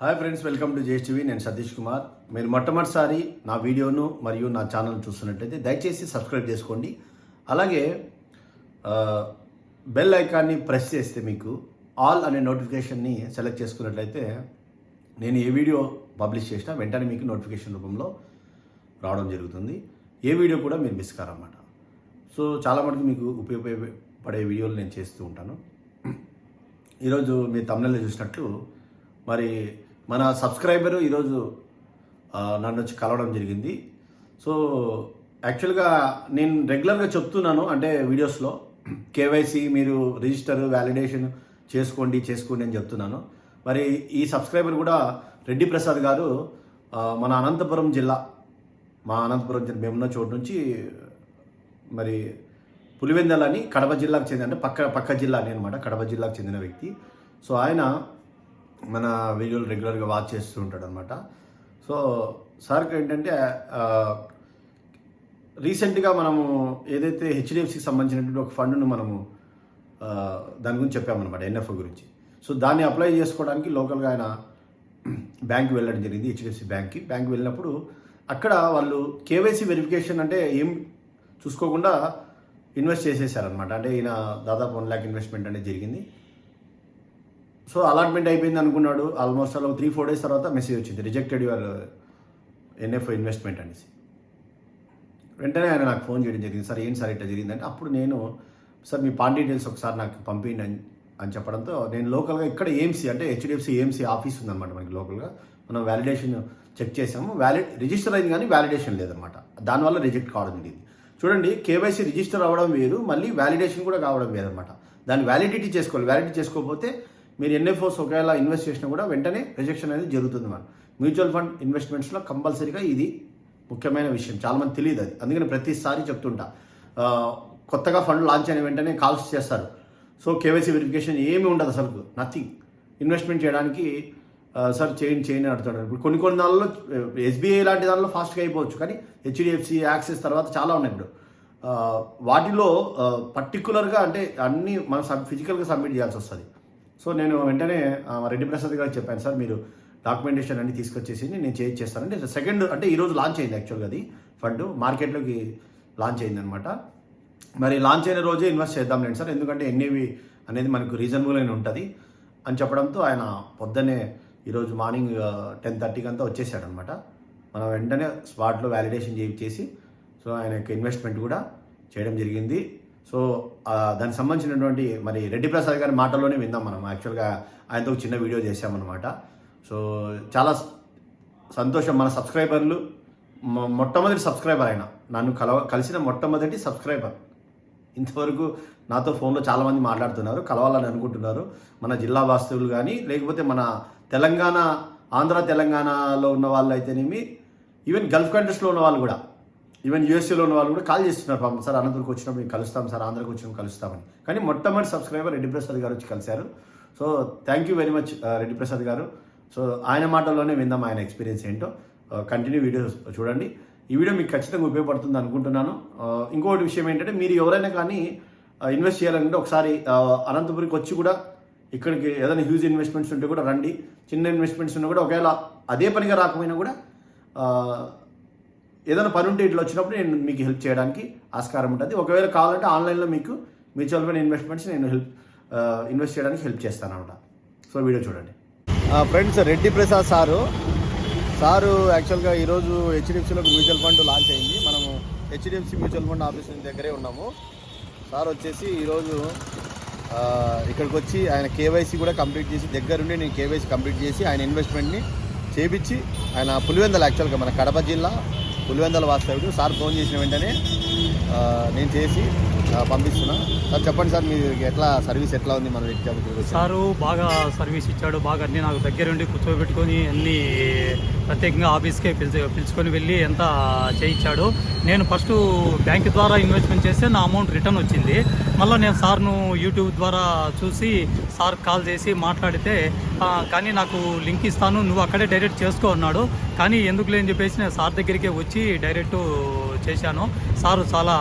Hi friends welcome to JSTV నేను సతీష్ కుమార్. మీరు మొట్టమొదటిసారి నా వీడియోను మరియు నా ఛానల్ చూస్తున్నట్టయితే దయచేసి సబ్స్క్రైబ్ చేసుకోండి. అలాగే బెల్ ఐకాన్ని ప్రెస్ చేస్తే మీకు ఆల్ అనే నోటిఫికేషన్ని సెలెక్ట్ చేసుకున్నట్లయితే నేను ఏ వీడియో పబ్లిష్ చేసినా వెంటనే మీకు నోటిఫికేషన్ రూపంలో రావడం జరుగుతుంది. ఏ వీడియో కూడా మీరు మిస్ కారన్నమాట. సో చాలా మటుకు మీకు ఉపయోగపడే వీడియోలు నేను చేస్తూ ఉంటాను. ఈరోజు మీ తమిళలో చూసినట్లు మరి మన సబ్స్క్రైబర్ ఈరోజు నన్ను వచ్చి కలవడం జరిగింది. సో యాక్చువల్గా నేను రెగ్యులర్గా చెప్తున్నాను అంటే వీడియోస్లో కేవైసీ మీరు రిజిస్టర్ వ్యాలిడేషన్ చేసుకోండి చేసుకోండి అని చెప్తున్నాను. మరి ఈ సబ్స్క్రైబర్ కూడా రెడ్డి ప్రసాద్ గారు మన అనంతపురం జిల్లా మా అనంతపురం జిల్లా మేమున్న చోటు నుంచి మరి పులివెందల్ అని కడప జిల్లాకు చెందిన అంటే పక్క పక్క జిల్లా అని అనమాట కడప జిల్లాకు చెందిన వ్యక్తి. సో ఆయన మన వీడియోలు రెగ్యులర్గా వాచ్ చేస్తూ ఉంటాడు అనమాట సో సార్కి ఏంటంటే రీసెంట్గా మనము ఏదైతే హెచ్డిఎఫ్సికి సంబంధించినటువంటి ఒక ఫండ్ను మనము దాని గురించి చెప్పామన్నమాట ఎన్ఎఫ్ఓ గురించి. సో దాన్ని అప్లై చేసుకోవడానికి లోకల్గా ఆయన బ్యాంక్ వెళ్ళడం జరిగింది హెచ్డిఎఫ్సి బ్యాంక్కి. బ్యాంక్ వెళ్ళినప్పుడు అక్కడ వాళ్ళు కేవైసీ వెరిఫికేషన్ అంటే ఏం చూసుకోకుండా ఇన్వెస్ట్ చేసేసారనమాట అంటే ఈయన దాదాపు వన్ ల్యాక్ ఇన్వెస్ట్మెంట్ అనేది జరిగింది. సో అలాట్మెంట్ అయిపోయింది అనుకున్నాడు. ఆల్మోస్ట్ అలా త్రీ ఫోర్ డేస్ తర్వాత మెసేజ్ వచ్చింది. రిజెక్టెడ్ యువర్ ఎన్ఎఫ్ఓ ఇన్వెస్ట్మెంట్ అనేసి. వెంటనే ఆయన నాకు ఫోన్ చేయడం జరిగింది. సార్ ఏంటి సార్ ఇట్లా జరిగిందంటే అప్పుడు నేను సార్ మీ పాన్ డీటెయిల్స్ ఒకసారి నాకు పంపించండి అని అని చెప్పడంతో నేను లోకల్గా ఇక్కడ ఏఎంసీ అంటే హెచ్డిఎఫ్సి ఏఎంసీ ఆఫీస్ ఉందన్నమాట మనకి లోకల్గా. మనం వ్యాలిడేషన్ చెక్ చేసాము వ్యాలిడ్ రిజిస్టర్ అయింది కానీ వ్యాలిడేషన్ లేదన్నమాట. దానివల్ల రిజెక్ట్ కావడం జరిగింది. చూడండి కేవైసీ రిజిస్టర్ అవ్వడం వేరు మళ్ళీ వ్యాలిడేషన్ కూడా కావడం వేరన్నమాట. దాన్ని వ్యాలిడిటీ చేసుకోవాలి. వ్యాలిడిటీ చేసుకోకపోతే మీరు ఎన్ఎఫ్ఓస్ ఒకవేళ ఇన్వెస్ట్ చేసినా కూడా వెంటనే రిజెక్షన్ అనేది జరుగుతుంది మనం మ్యూచువల్ ఫండ్ ఇన్వెస్ట్మెంట్స్లో కంపల్సరీగా ఇది ముఖ్యమైన విషయం. చాలామంది తెలియదు అది. అందుకని ప్రతిసారి చెప్తుంటా. కొత్తగా ఫండ్ లాంచ్ అయిన వెంటనే కాల్స్ చేస్తారు. సో కేవైసీ వెరిఫికేషన్ ఏమీ ఉండదు అసలు నథింగ్. ఇన్వెస్ట్మెంట్ చేయడానికి సార్ చేయండి చేయండి అడుగుతాడు. ఇప్పుడు కొన్ని కొన్ని దానిలో ఎస్బీఐ లాంటి దానిలో ఫాస్ట్గా అయిపోవచ్చు. కానీ హెచ్డిఎఫ్సి యాక్సెస్ తర్వాత చాలా ఉన్నాయి ఇప్పుడు. వాటిలో పర్టికులర్గా అంటే అన్నీ మనం సబ్ ఫిజికల్గా సబ్మిట్ చేయాల్సి వస్తుంది. సో నేను వెంటనే రెడ్డి ప్రసాద్ గారికి చెప్పాను సార్ మీరు డాక్యుమెంటేషన్ అన్ని తీసుకొచ్చేసి నేను చేంజ్ చేస్తానంటే సెకండ్ అంటే ఈరోజు లాంచ్ అయింది యాక్చువల్గా అది ఫండ్. మార్కెట్లోకి లాంచ్ అయింది అనమాట మరి లాంచ్ అయిన రోజే ఇన్వెస్ట్ చేద్దాం లేండి సార్ ఎందుకంటే ఎన్ఏవి అనేది మనకు రీజనబుల్ అయిన ఉంటుంది అని చెప్పడంతో ఆయన పొద్దున్నే ఈరోజు మార్నింగ్ టెన్ థర్టీకి అంతా వచ్చేసాడనమాట మనం వెంటనే స్పాట్లో వ్యాలిడేషన్ చేసి సో ఆయన యొక్క ఇన్వెస్ట్మెంట్ కూడా చేయడం జరిగింది. సో దానికి సంబంధించినటువంటి మరి రెడ్డి ప్రసాద్ గారి మాటల్లోనే విందాం మనం. యాక్చువల్గా ఆయనతో చిన్న వీడియో చేశామన్నమాట. సో చాలా సంతోషం. మన సబ్స్క్రైబర్లు మొట్టమొదటి సబ్స్క్రైబర్ ఆయన. నన్ను కలవ కలిసిన మొట్టమొదటి సబ్స్క్రైబర్. ఇంతవరకు నాతో ఫోన్లో చాలామంది మాట్లాడుతున్నారు కలవాలని అనుకుంటున్నారు. మన జిల్లా వాస్తువులు కానీ లేకపోతే మన తెలంగాణ ఆంధ్ర తెలంగాణలో ఉన్న వాళ్ళు అయితేనేమి ఈవెన్ గల్ఫ్ కంట్రీస్లో ఉన్న వాళ్ళు కూడా ఈవెన్ యూఎస్ఏలో ఉన్న వాళ్ళు కూడా కాల్ చేస్తున్నారు. పాపం సార్ అనంతపురికి వచ్చినప్పుడు మేము కలుస్తాం సార్ ఆంధ్రాకి వచ్చినప్పుడు కలుస్తామని. కానీ మొట్టమొదటి సబ్స్క్రైబర్ రెడ్డి ప్రసాద్ గారు వచ్చి కలిశారు. So thank you very much Reddy Prasad garu. So ఆయన మాటల్లోనే విందాం ఆయన ఎక్స్పీరియన్స్ ఏంటో. Uh, కంటిన్యూ వీడియో చూడండి. ఈ వీడియో మీకు ఖచ్చితంగా ఉపయోగపడుతుంది అనుకుంటున్నాను. Uh, ఇంకొకటి విషయం ఏంటంటే మీరు ఎవరైనా కానీ uh, ఇన్వెస్ట్ చేయాలంటే ఒకసారి అనంతపురికి వచ్చి కూడా ఇక్కడికి ఏదైనా హ్యూజ్ ఇన్వెస్ట్మెంట్స్ ఉంటే కూడా రండి. చిన్న ఇన్వెస్ట్మెంట్స్ ఉన్నా కూడా ఒకవేళ అదే పనిగా రాకపోయినా కూడా ఏదైనా పని ఉంటే ఇట్లా వచ్చినప్పుడు నేను మీకు హెల్ప్ చేయడానికి ఆస్కారం ఉంటుంది. ఒకవేళ కావాలంటే ఆన్లైన్లో మీకు మ్యూచువల్ ఫండ్ ఇన్వెస్ట్మెంట్స్ నేను హెల్ప్ ఇన్వెస్ట్ చేయడానికి హెల్ప్ చేస్తాను అనమాట. సో వీడియో చూడండి. Friends Reddy Prasad sir. Sir యాక్చువల్గా ఈరోజు హెచ్డిఎఫ్సిలో మ్యూచువల్ ఫండ్ లాంచ్ అయింది. మనము హెచ్డిఎఫ్సి మ్యూచువల్ ఫండ్ ఆఫీస్ దగ్గరే ఉన్నాము. సార్ వచ్చేసి ఈరోజు ఇక్కడికి వచ్చి ఆయన కేవైసీ కూడా కంప్లీట్ చేసి దగ్గరుండి నేను కేవైసీ కంప్లీట్ చేసి ఆయన ఇన్వెస్ట్మెంట్ని చేపించి ఆయన పులివెందల యాక్చువల్గా మన కడప జిల్లా పులివెందల వాస్తవుడు సార్ ఫోన్ చేసిన వెంటనే నేను చేసి పంపిస్తున్నా. సార్ చెప్పండి సార్ మీరు ఎట్లా సర్వీస్ ఎట్లా ఉంది మన వ్యక్తి సారు బాగా సర్వీస్ ఇచ్చాడు. బాగా అన్ని నాకు దగ్గరుండి కూర్చోబెట్టుకొని అన్ని ప్రత్యేకంగా ఆఫీస్కే పిలిచి పిలుచుకొని వెళ్ళి ఎంత చేయించాడు. నేను ఫస్ట్ బ్యాంక్ ద్వారా ఇన్వెస్ట్మెంట్ చేస్తే నా అమౌంట్ రిటర్న్ వచ్చింది. మళ్ళీ నేను సార్ను యూట్యూబ్ ద్వారా చూసి సార్ కాల్ చేసి మాట్లాడితే కానీ నాకు లింక్ ఇస్తాను నువ్వు అక్కడే డైరెక్ట్ చేసుకో అన్నాడు. కానీ ఎందుకు లేని చెప్పేసి నేను సార్ దగ్గరికే వచ్చి డైరెక్ట్ చేశాను. సారు చాలా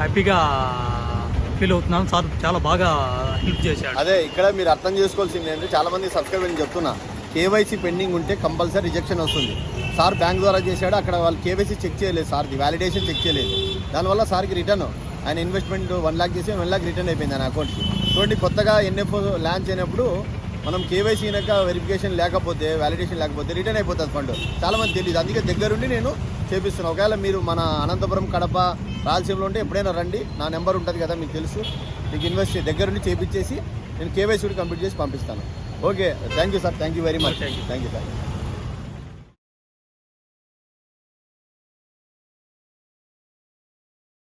హ్యాపీగా ఫీల్ అవుతున్నాను. సార్ చాలా బాగా హెల్ప్ చేశాడు. అదే ఇక్కడ మీరు అర్థం చేసుకోవాల్సింది ఏంటంటే చాలా మంది సబ్స్క్రైబర్ చెప్తున్నా. కేవైసీ పెండింగ్ ఉంటే కంపల్సరీ రిజెక్షన్ వస్తుంది. సార్ బ్యాంక్ ద్వారా చేశాడు. అక్కడ వాళ్ళు కేవైసీ చెక్ చేయలేదు సార్ది వ్యాలిడేషన్ చెక్ చేయలేదు. దానివల్ల సార్కి రిటర్న్ ఆయన ఇన్వెస్ట్మెంట్ వన్ లాక్ చేసి వన్ లాక్ రిటర్న్ అయిపోయింది ఆయన అకౌంట్కి చూడండి కొత్తగా ఎన్ఎఫ్ఓ లాంచ్ అయినప్పుడు మనం కేవైసీ అయినాక వెరిఫికేషన్ లేకపోతే వ్యాలిడేషన్ లేకపోతే రిటర్న్ అయిపోతుంది ఫండ్ చాలా మంది తెలియదు అందుకే దగ్గరుండి నేను చేపిస్తున్నాను ఒకవేళ మీరు మన అనంతపురం కడప రాయలసీమలో ఉంటే ఎప్పుడైనా రండి. నా నెంబర్ ఉంటుంది కదా మీకు తెలుసు. మీకు ఇన్వెస్ట్ దగ్గరుండి చేపించేసి నేను కేవైసీ కూడా కంప్లీట్ చేసి పంపిస్తాను. Okay. Thank you sir thank you very much. Thank you sir